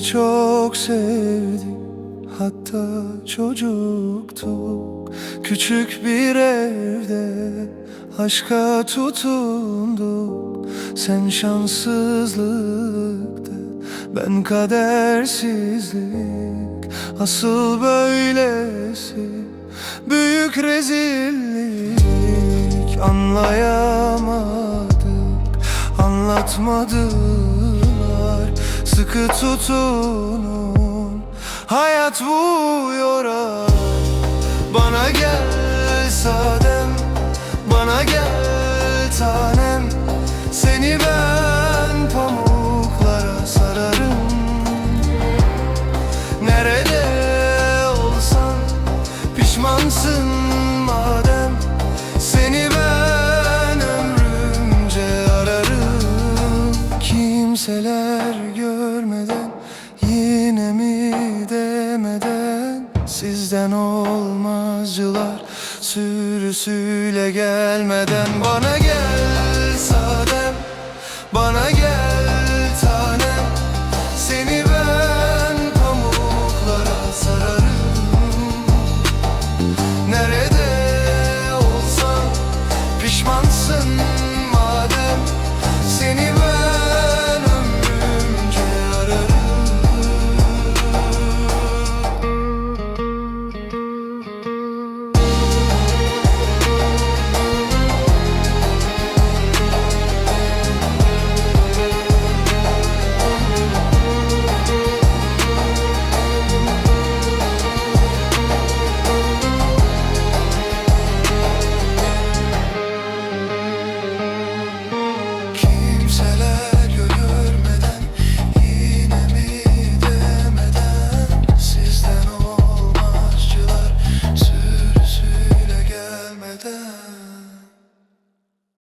çok sevdik Hatta çocuktuk Küçük bir evde Aşka tutunduk Sen şanssızlıkta Ben kadersizlik. Asıl böylesi Büyük rezillik. Anlayamadık Anlatmadılar Sıkı tutunun Hayat bu yorar Bana gel sadem Bana gel tanem. Seni ben pamuklara sararım. Nerede olsan pişmansın madem. Seni ben ömrümce ararım. Kimseler görmeden yine mi demeden? Sizden olmazcılar sürüsüyle gelmeden. Bana gel sadem bana